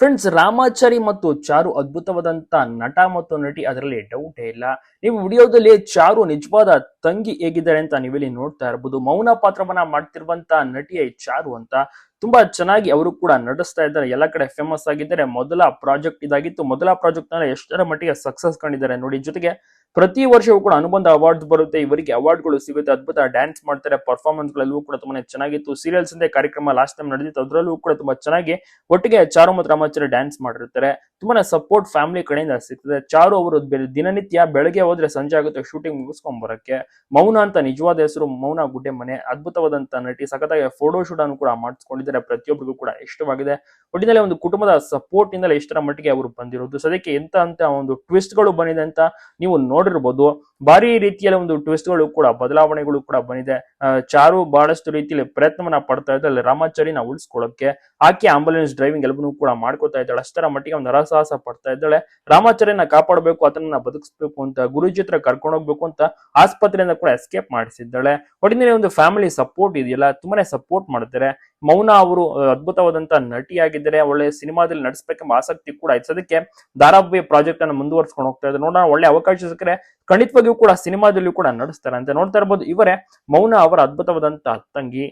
Friends Ramachari ಮತ್ತು ಚಾರು ಅದ್ಭುತವಾದಂತ ನಟ ಮತ್ತು ನಟಿ ಅದರಲ್ಲಿ ಡೌಟ್ ಇಲ್ಲ. ನೀವು ವಿಡಿಯೋದಲ್ಲಿ ಚಾರು ನಿಜವಾದ ತಂಗಿ ಹೇಗಿದ್ದಾರೆ ಅಂತ ನೀವಿಲ್ಲಿ ನೋಡ್ತಾ ಇರಬಹುದು ಮೌನ ಪಾತ್ರವನ್ನ ಮಾಡ್ತಿರುವಂತ ನಟಿಯ ಚಾರು ಅಂತ. ತುಂಬಾ ಚೆನ್ನಾಗಿ ಅವರು ಕೂಡ ನಡೆಸ್ತಾ ಇದ್ದಾರೆ. ಎಲ್ಲ ಕಡೆ ಫೇಮಸ್ ಆಗಿದ್ದಾರೆ. ಮೊದಲ ಪ್ರಾಜೆಕ್ಟ್ ಇದಾಗಿತ್ತು. ಮೊದಲ ಪ್ರಾಜೆಕ್ಟ್ ಎಷ್ಟರ ಮಟ್ಟಿಗೆ ಸಕ್ಸಸ್ ಕಂಡಿದ್ದಾರೆ ನೋಡಿ. ಜೊತೆಗೆ ಪ್ರತಿ ವರ್ಷವೂ ಕೂಡ ಅನುಬಂಧ ಅವಾರ್ಡ್ಸ್ ಬರುತ್ತೆ. ಇವರಿಗೆ ಅವಾರ್ಡ್ಗಳು ಸಿಗುತ್ತೆ. ಅದ್ಭುತ ಡ್ಯಾನ್ಸ್ ಮಾಡ್ತಾರೆ. ಪರ್ಫಾರ್ಮೆನ್ಸ್ ಗಳಲ್ಲೂ ಕೂಡ ತುಂಬಾ ಚೆನ್ನಾಗಿತ್ತು. ಸೀರಿಯಲ್ಸ್ ಅಂದ್ರೆ ಕಾರ್ಯಕ್ರಮ ಲಾಸ್ಟ್ ಟೈಮ್ ನಡೆದಿತ್ತು ಅದರಲ್ಲೂ ಕೂಡ ತುಂಬಾ ಚೆನ್ನಾಗಿ ಒಟ್ಟಿಗೆ ಚಾರು ಮತ್ತು ರಾಮಾಚಾರ್ಯ ಡ್ಯಾನ್ಸ್ ಮಾಡಿರ್ತಾರೆ. ತುಂಬಾ ಸಪೋರ್ಟ್ ಫ್ಯಾಮಿಲಿ ಕಡೆಯಿಂದ ಸಿಗ್ತದೆ. ಚಾರು ಅವರು ದಿನನಿತ್ಯ ಬೆಳಗ್ಗೆ ಹೋದ್ರೆ ಸಂಜೆ ಆಗುತ್ತೆ ಶೂಟಿಂಗ್ ಮುಗಿಸ್ಕೊಂಡ್ ಬರಕ್ಕೆ ಮೌನ ಅಂತ ನಿಜವಾದ ಹೆಸರು, ಮೌನ ಗುಡ್ಡೆ ಮನೆ. ಅದ್ಭುತವಾದಂತ ನಟಿ, ಸಖತ್ತಾಗಿ ಫೋಟೋ ಶೂಟ್ ಅನ್ನು ಕೂಡ ಮಾಡಿಸ್ಕೊಂಡಿದ್ದಾರೆ. ಪ್ರತಿಯೊಬ್ಬರಿಗೂ ಕೂಡ ಇಷ್ಟವಾಗಿದೆ. ಒಟ್ಟಿನಲ್ಲಿ ಒಂದು ಕುಟುಂಬದ ಸಪೋರ್ಟ್ ಇಂದಲೇ ಇಷ್ಟರ ಮಟ್ಟಿಗೆ ಅವರು ಬಂದಿರೋದು. ಸದ್ಯಕ್ಕೆ ಎಂತ ಅಂತ ಒಂದು ಟ್ವಿಸ್ಟ್ಗಳು ಬಂದಿದೆ ಅಂತ ನೀವು ನೋಡಿರ್ಬೋದು, ಭಾರಿ ರೀತಿಯಲ್ಲಿ ಒಂದು ಟ್ವಿಸ್ಟ್ಗಳು ಕೂಡ, ಬದಲಾವಣೆಗಳು ಕೂಡ ಬಂದಿದೆ. ಚಾರು ಬಹಳಷ್ಟು ರೀತಿಯಲ್ಲಿ ಪ್ರಯತ್ನವನ್ನ ಪಡ್ತಾ ಇದ್ದಾಳೆ ರಾಮಾಚಾರಿನ ಉಳಿಸ್ಕೊಳ್ಳೋಕೆ, ಆಕೆ ಆಂಬುಲೆನ್ಸ್ ಡ್ರೈವಿಂಗ್ ಎಲ್ಲವನ್ನೂ ಕೂಡ ಮಾಡ್ಕೋತಾ ಇದ್ದಾಳೆ. ಅಷ್ಟರ ಮಟ್ಟಿಗೆ ಒಂದು ಹರಸಾಹಸ ಪಡ್ತಾ ಇದ್ದಾಳೆ. ರಾಮಾಚಾರ್ಯನ ಕಾಪಾಡಬೇಕು ಅದನ್ನ ಬದುಕಿಸ್ಬೇಕು ಅಂತ, ಗುರುಜಿ ಹತ್ರ ಕರ್ಕೊಂಡು ಹೋಗ್ಬೇಕು ಅಂತ ಆಸ್ಪತ್ರೆಯಿಂದ ಕೂಡ ಎಸ್ಕೇಪ್ ಮಾಡಿಸಿದ್ದಾಳೆ. ಒಟ್ಟಿನಲ್ಲಿ ಒಂದು ಫ್ಯಾಮಿಲಿ ಸಪೋರ್ಟ್ ಇದೆಯಲ್ಲ, ತುಂಬಾನೇ ಸಪೋರ್ಟ್ ಮಾಡ್ತಾರೆ. ಮೌನ ಅವರು ಅದ್ಭುತವಾದಂತ ನಟಿಯಾಗಿದ್ದಾರೆ ಒಳ್ಳೆ ಸಿನಿಮಾದಲ್ಲಿ ನಡೆಸಬೇಕೆಂಬ ಆಸಕ್ತಿ ಕೂಡ ಆಯ್ತು. ಅದಕ್ಕೆ ಧಾರಾವಾಹಿ ಪ್ರಾಜೆಕ್ಟ್ ಅನ್ನು ಮುಂದುವರ್ಸ್ಕೊಂಡು ಹೋಗ್ತಾ ಇದ್ದಾರೆ. ನೋಡೋಣ, ಒಳ್ಳೆ ಅವಕಾಶ ಸಿಕ್ಕರೆ ಖಂಡಿತವಾಗಿಯೂ ಕೂಡ ಸಿನಿಮಾದಲ್ಲಿಯೂ ಕೂಡ ನಡೆಸ್ತಾರೆ ಅಂತ ನೋಡ್ತಾ ಇರ್ಬೋದು. ಇವರೇ ಮೌನ ಅವರ ಅದ್ಭುತವಾದಂತ ತಂಗಿ